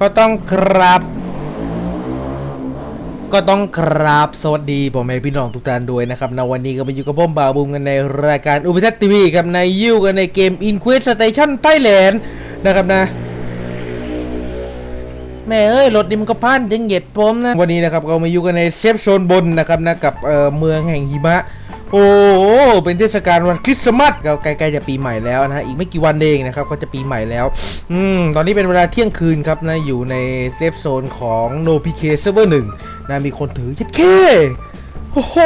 ก็ต้องครับ ก็ต้องครับ สวัสดีผมเองพี่น้องทุกท่านด้วยนะครับในวันนี้ก็มาอยู่กับผมบาวบุมกันในรายการอุปเซตทีวีครับในยูกันในเกม Inquest Station Thailand นะครับนะแม่เอ้ยรถนี่มันก็พันจังเหยียดผมนะ วันนี้นะครับเรามาอยู่กันในเซฟโซนบนนะครับนะกับเอ่อเมืองแห่งหิมะ โอ้เป็นเทศกาลวันคริสต์มาสก็ใกล้ๆจะปีใหม่แล้วนะฮะอีกไม่กี่วันเองนะครับก็จะปีใหม่แล้วอืมตอนนี้เป็นเวลาเที่ยงคืนครับนะอยู่ในเซฟโซนของ No PK Server 1นะมีคนถือยัดเคโอ้โห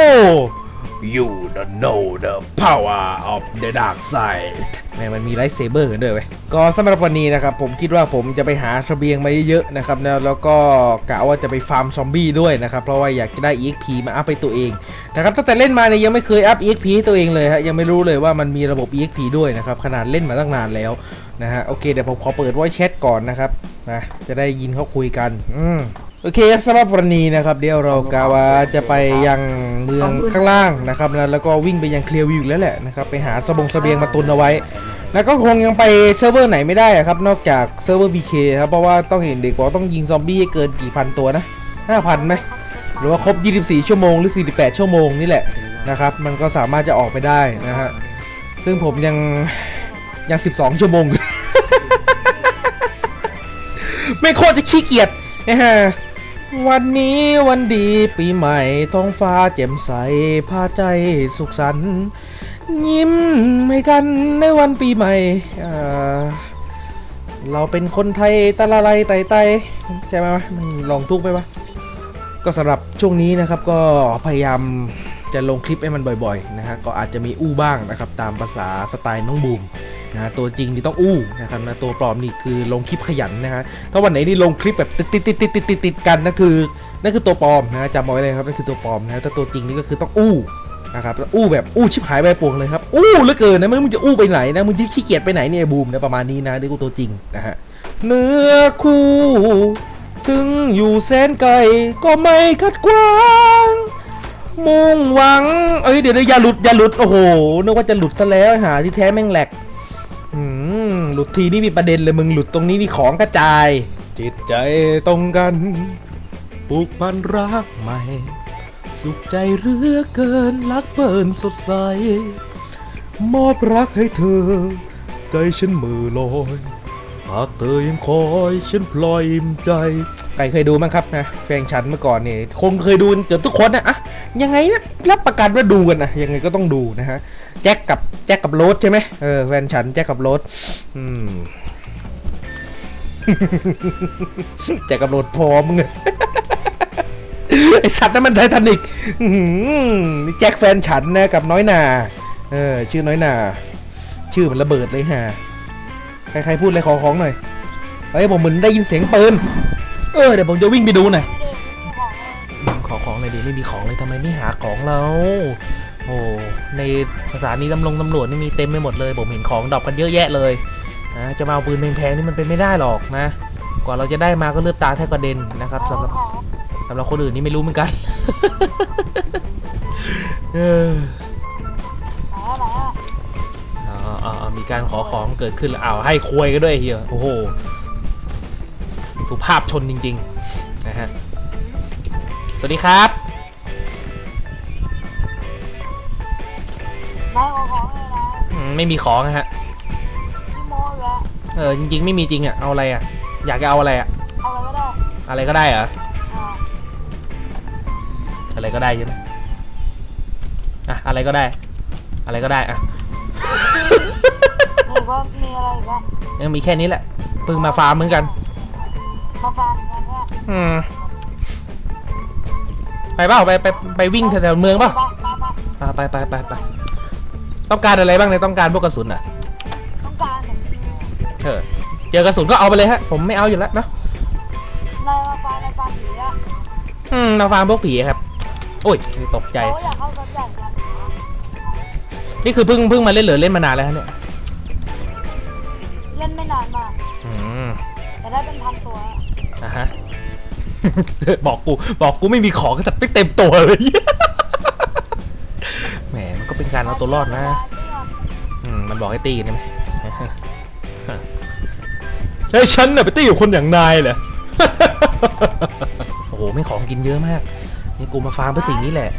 You don't know the power of the dark side แม่มันมีไลท์เซเบอร์กันด้วยเว้ยก็สำหรับวันนี้นะครับ ผมคิดว่าผมจะไปหาเสบียงมาเยอะๆนะครับนะแล้วก็กะว่าจะไปฟาร์มซอมบี้ด้วยนะครับ เพราะว่าอยากจะได้ EXP มาอัพให้ตัวเองนะครับตั้งแต่เล่นมาเนี่ยยังไม่เคยอัพ EXP ตัวเองเลยฮะยังไม่รู้เลยว่ามันมีระบบ EXP ด้วยนะครับ ขนาดเล่นมาตั้งนานแล้วนะฮะโอเคเดี๋ยวผมขอเปิดไว้แชทก่อนนะครับนะจะได้ยินเขาคุยกัน อืม โอเคครับสำหรับวันนี้นะครับ เดี๋ยวเรากะว่าจะไปยังเมืองข้างล่างนะครับนะแล้วก็วิ่งไปยังเคลียร์วิวแล้วแหละนะครับไปหาสบงเสบียงมาตุนเอาไว้ แล้วก็คงยังไปเซิร์ฟเวอร์ไหนไม่ได้อะครับนอกจากเซิร์ฟเวอร์ BK ครับเพราะว่าต้องเห็นเด็กบอกต้องยิงซอมบี้ให้เกินกี่พันตัวนะ5,000ไหมหรือว่าครบ 24 ชั่วโมงหรือ 48 ชั่วโมงนี่แหละนะครับมันก็สามารถจะออกไปได้นะฮะซึ่งผมยังยัง 12 ชั่วโมง ไม่โคตรจะขี้เกียจนะฮะ วันนี้วันดีปีใหม่ท้องฟ้าแจ่มใสพาใจสุขสันต์ยิ้มให้กันในวันปีใหม่อ่าเราเป็นคนไทยตะละไลไตไตใช่ไหมวะมันลองทุกไปวะก็สำหรับช่วงนี้นะครับก็พยายามจะลงคลิปให้มันบ่อยๆนะฮะก็อาจจะมีอู้บ้างนะครับตามภาษาสไตล์น้องบูม นะตัวจริงนี่ต้องอู้นะครับนะตัวปลอมนี่คือลงคลิปขยันนะฮะถ้าวันไหนนี่ลงคลิปแบบติดติดติดติดติดติดติดกันนั่นคือนั่นคือตัวปลอมนะจำเอาไว้เลยครับนั่นคือตัวปลอมนะถ้าตัวจริงนี่ก็คือต้องอู้นะครับอู้แบบอู้ชิบหายไปปวงเลยครับอู้เหลือเกินนะไม่รู้มึงจะอู้ไปไหนนะมึงที่ขี้เกียจไปไหนเนี่ยบูมนะประมาณนี้นะนี่กูตัวจริงนะฮะเนื้อคู่ถึงอยู่แสนไกลก็ไม่ขัดขวางมุ่งหวัง เอ้ยเดี๋ยวดิยวอย่าหลุดอย่าหลุดโอ้โหนึกว่าจะหลุดซะแล้วหาที่แท้แม่งแหลก หลุดทีนี่มีประเด็นเลยมึงหลุดตรงนี้นี่ของกระจาย จิตใจตรงกันปลูกพันรักใหม่ สุขใจเรือเกินรักเปินสดใส มอบรักให้เธอ ใจฉันมือลอยหากเธอยังคอยฉันพลอยอิ่มใจ ใครเคยดูมั้งครับนะแฟนฉันเมื่อก่อนเนี่ยคงเคยดูเกือบทุกคนนะอะยังไงนะรับประกันว่าดูกันนะยังไงก็ต้องดูนะฮะแจ็คกับแจ็คกับโรสใช่ไหมเออแฟนฉันแจ็คกับโรสอืมแจ็คกับโรสพร้อมมึงไอสัตว์นั่นมันไททานิกนี่แจ็คแฟนฉันนะกับน้อยนาเออชื่อน้อยนาชื่อมันระเบิดเลยฮะใครๆพูดเลยขอของหน่อยเฮ้ยผมเหมือนได้ยินเสียงปืน เออเดี๋ยวผมจะวิ่งไปดูหน่อยอืมขอของหน่อยดิไม่มีของเลยทำไมไม่หาของเราโอ้ในสถานีตำรวจตำรวจนี่มีเต็มไปหมดเลย ผมเห็นของดรอปกันเยอะแยะเลยนะจะมาเอาปืนแพงๆนี่มันเป็นไม่ได้หรอกนะ กว่าเราจะได้มาก็เลือบตาแทบกระเด็นนะครับสำหรับสำหรับคนอื่นนี่ไม่รู้เหมือนกันเอออ๋ออ๋ออ๋อมีการขอของเกิดขึ้นแล้วอ้าวให้ควยก็ด้วยเฮียโอ้โห สุภาพชนจริงๆนะฮะสวัสดีครับนายเอาของเลยนะอืมไม่มีของอะฮะพี่โมอยู่แล้วเออจริง ๆ ไม่มีจริงอะเอาอะไรอะอยากจะเอาอะไรอะเอาอะไรก็ได้อะไรก็ได้เหรออ่าอะไรก็ได้ใช่ไหมอะอะไรก็ได้ อะไรก็ได้อะหรือว่ามีอะไรอีกบ้างยังมีแค่นี้แหละเพิ่งมาฟาร์มเหมือนกัน อืมไปเปล่าไปไปไปวิ่งแถวๆเมืองเปล่ามามาอะไปไปไปไปต้องการอะไรบ้างเนี่ยต้องการพวกกระสุนอะต้องการเนี่ยเออเจอกระสุนก็เอาไปเลยฮะ ผมไม่เอาอยู่แล้วเนอะนายมาฟังนายฟังผีอะอืมมาฟาร์มพวกผีครับ โอ้ยตกใจเขาอยากเข้าสัญญาณกันนี่คือเพิ่งเพิ่งมาเล่นเหลือเล่นมานานแล้วฮะเนี่ย เล่นไม่นานมากอืมแต่ได้เป็นพันตัว อะฮะ บอกกูบอกกูไม่มีของก็จัดไปเต็มตัวเลย แหมมันก็เป็นการเอาตัวรอดนะอืมมันบอกให้ตีกันใช่ไหมใช่ฉันน่ะไปตีกับคนอย่างนายเหรอ โอ้โหไม่ของกินเยอะมาก นี่กูมาฟาร์มเพื่อสิ่งนี้แหละ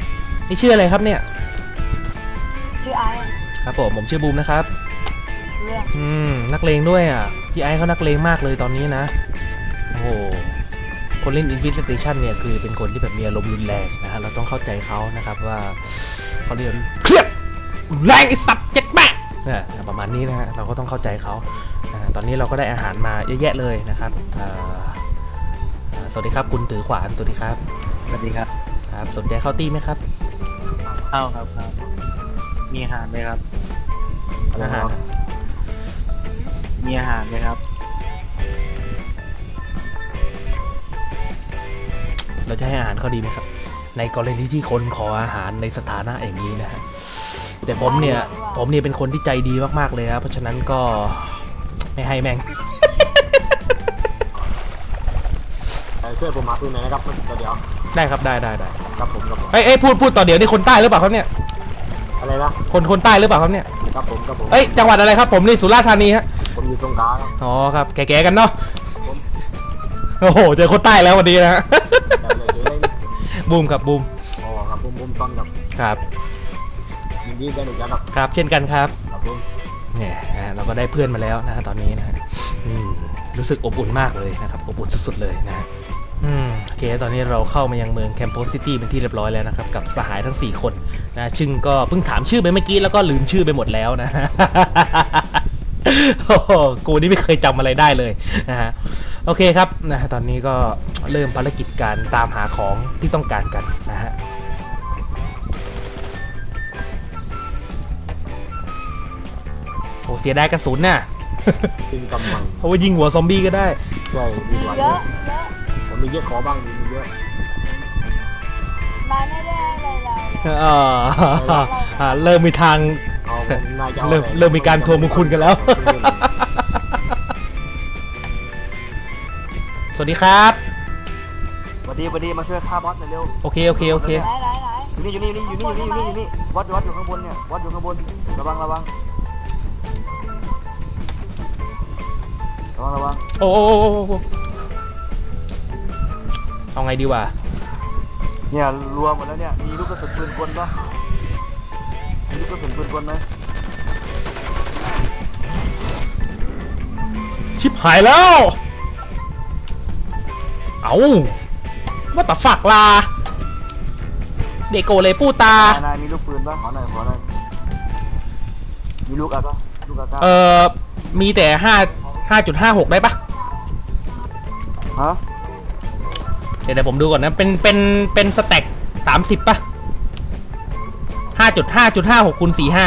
นี่ชื่ออะไรครับเนี่ย ชื่อไอ้ครับผมผมชื่อบูมนะครับ เรื่องอืมนักเลงด้วยอะ พี่ไอซ์เขานักเลงมากเลยตอนนี้นะโอ้โห คนเล่น Infestation เนี่ยคือเป็นคนที่แบบมีอารมณ์รุนแรงนะฮะเราต้องเข้าใจเขานะครับว่าเขาเรียกเครียดรุนแรงไอ้สัตว์เจ็ดแม่เนี่ยประมาณนี้นะฮะเราก็ต้องเข้าใจเขานะฮะตอนนี้เราก็ได้อาหารมาเยอะแยะเลยนะครับเอ่อเอ่อสวัสดีครับคุณถือขวานสวัสดีครับสวัสดีครับครับสนใจเข้าตีไหมครับเข้าครับครับ มีอาหารไหมครับอาหารมีอาหารไหมครับ เราจะให้อาหารเขาดีไหมครับ ในกรณีที่คนขออาหารในสถานะอย่างนี้นะฮะแต่ผมเนี่ยผมเนี่ยเป็นคนที่ใจดีมากๆเลยครับเพราะฉะนั้นก็ไม่ให้แม่งแต่ช่วยผมหาปืนหน่อยนะครับเดี๋ยวได้ครับได้ได้ได้ครับผมครับผมเอ้ยเอ้ยพูดพูดต่อเดี๋ยวนี่คนใต้หรือเปล่าครับเนี่ยอะไรนะคนคนใต้หรือเปล่าครับเนี่ยครับผมครับผมเอ้ยจังหวัดอะไรครับผมนี่สุราษฎร์ธานีฮะผมอยู่ตรงกลางครับอ๋อครับแก่ๆกันเนาะโอ้โหเจอคนใต้แล้ววันนี้นะ บูมครับบูมอ๋อครับผมผมต้นครับครับยินดีได้หนึ่งกันครับครับ เช่นกันครับครับผมเนี่ยนะฮะเราก็ได้เพื่อนมาแล้วนะฮะตอนนี้นะฮะอืมรู้สึกอบอุ่นมากเลยนะครับอบอุ่นสุดๆเลยนะฮะอืมโอเค ตอนนี้เราเข้ามายังเมืองแคมโปซิตี้เป็นที่เรียบร้อยแล้วนะครับ กับสหายทั้ง 4 คนนะซึ่งก็เพิ่งถามชื่อไปเมื่อกี้แล้วก็ลืมชื่อไปหมดแล้วนะ โอ้โหกูนี่ไม่เคยจำอะไรได้เลยนะฮะ โอเคครับนะฮะตอนนี้ก็เริ่มภารกิจการตามหาของที่ต้องการกันนะฮะโอ้เสียดายกระสุนน่ะตึงกำลังเอาไว้ยิงหัวซอมบี้ก็ได้ใช่ดีกว่าเยอะเยอะผมมีเยอะขอบ้างมีเยอะนายไม่ได้อะไรเราเลยอ่าอ่าเริ่มมีทางเอาผมนายจะอาเริ่มอะไเริ่มมีการทวงบุญคุณกันแล้ว สวัสดีครับสวัสดีสวัสดีมาช่วยฆ่าบอสหน่อยเร็วโอเคโอเคโอเค ไหนไหนไหนอยู่นี่อยู่นี่อยู่นี่อยู่นี่อยู่นี่อยู่นี่วัดวัดอยู่ข้างบนเนี่ยวัดอยู่ข้างบนระวังระวังระวังระวังโอ้โอ้โอ้โอ้โอ้เอาไงดีวะเนี่ยรวมหมดแล้วเนี่ยมีลูกกระสุนปืนกลปะมีลูกกระสุนปืนกลไหมชิบหายแล้ว เอาว่าแต่ฝักลา เด็กโกเลยปูตา นายนายมีลูกปืนปะขอหน่อยขอหน่อยมีลูกอะปะลูกอะก้าเอ่อมีแต่ห้าห้าจุดห้าหกได้ปะฮะเดี๋ยวเดี๋ยวผมดูก่อนนะ เป็น เป็น เป็นสแต็กสามสิบปะห้าจุดห้าจุดห้าหกคูณสี่ห้า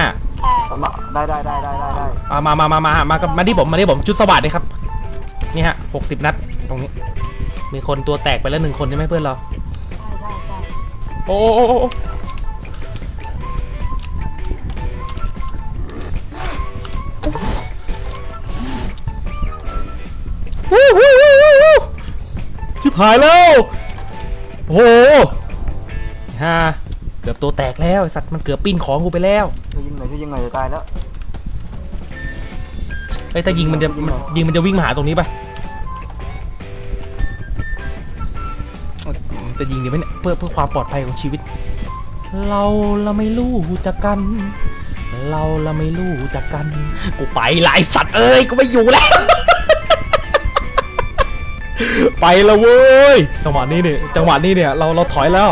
แอบได้ได้ได้ได้ได้ได้อ่ามามามามามามามาที่ผม มาที่ผม ชุดสวัสดีครับ นี่ฮะหกสิบนัด ตรงนี้ มีคนตัวแตกไปแล้วหนึ่งคนใช่ไหมเพื่อนเรา ใช่ใช่ใช่โอ้โอ้โอ้โอ้วู้วู้วู้วู้วู้ชิบหายแล้ว โอ้โหฮ่าเกือบตัวแตกแล้วไอสัตว์มันเกือบปิ้นของกูไปแล้วช่วยยิงหน่อยช่วยยิงหน่อยจะตายแล้ว ไอ้ยถ้ายิงมันจะมันยิงมันจะวิ่งมาหาตรงนี้ปะ จะยิงดีไหมเนี่ยเพื่อเพื่อความปลอดภัยของชีวิต เราเราไม่รู้จักกัน เราเราไม่รู้จักกัน กูไปหลายสัตว์เอ้ยกูไม่อยู่แล้ว ไปแล้วเว้ยจังหวะนี้เนี่ยจังหวะนี้เนี่ยเราเราถอยแล้ว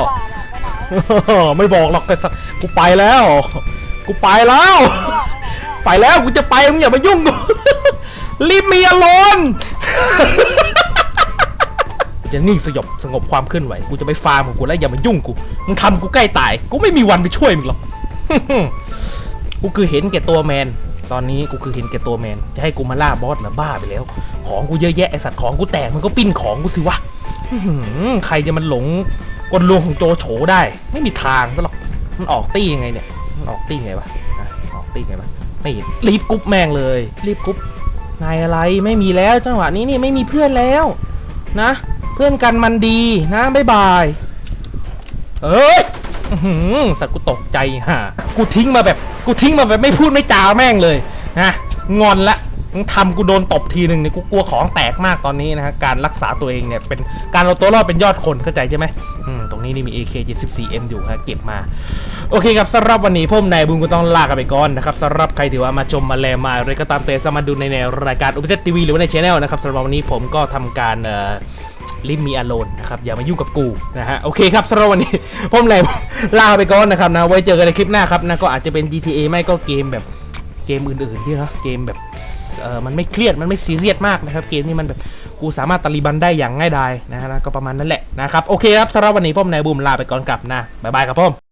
ไม่บอกหรอกไอ้สัตว์กูไปแล้ว กูไปแล้ว ไปแล้วกูจะไปมึงอย่ามายุ่งกูรีบมีอารมณ์ จะนิ่งสยบสงบความเคลื่อนไหวกูจะไปฟาร์มของกูแล้วอย่ามายุ่งกูมึงทำกูใกล้ตายกูไม่มีวันไปช่วยมึงหรอกกูคือเห็นแก่ตัวแมน ตอนนี้กูคือเห็นแก่ตัวแมน จะให้กูมาล่าบอสหรือบ้าไปแล้ว ของกูเยอะแยะไอสัตว์ของกูแตกมันก็ปิ้นของกูสิวะใครจะมันหลงกลลวงของโจโฉได้ ไม่มีทางซะหรอกมันออกตี้ยังไงเนี่ยมันออกตี้ไงวะออกตี้ไงวะไม่เห็นรีบกรุ๊ปแม่งเลย รีบกรุ๊ปนายอะไรไม่มีแล้วจังหวะนี้นี่ไม่มีเพื่อนแล้ว นะ เพื่อนกันมันดีนะบ๊ายบาย เอ้ยหือสัตว์กูตกใจฮะกูทิ้งมาแบบกูทิ้งมาแบบไม่พูดไม่จาแม่งเลยนะงอนละมึงทำกูโดนตบทีหนึ่งเนี่ยกูกลัวของแตกมากตอนนี้นะฮะการรักษาตัวเองเนี่ยเป็นการเอาตัวรอดเป็นยอดคนเข้าใจใช่ไหมตรงนี้นี่มี AK 74M อยู่ฮะเก็บมา โอเคครับสำหรับวันนี้ผมนายบุญก็ต้องลากันไปก่อนนะครับสำหรับใครที่ว่ามาชมมาแลมาอะไรก็ตามเตะสามารถดูในในรายการอุปเทศทีวีหรือว่าในช anel นะครับสำหรับวันนี้ผมก็ทำการเอ่อ ลิมมีอาโลนนะครับ อย่ามายุ่งกับกูนะฮะ โอเคครับสำหรับวันนี้ผมนายลาไปก่อนนะครับนะ ไว้เจอกันในคลิปหน้าครับนะ ก็อาจจะเป็น GTA ไม่ก็เกมแบบเกมอื่นๆที่เนาะเกมแบบเออมันไม่เครียด มันไม่ซีเรียสมากนะครับ เกมนี้มันแบบกูสามารถตะลีบันได้อย่างง่ายดายนะฮะก็ประมาณนั้นแหละนะครับ โอเคครับสำหรับวันนี้ผมนายบุญลาไปก่อนกลับนะ บ๊ายบายครับผม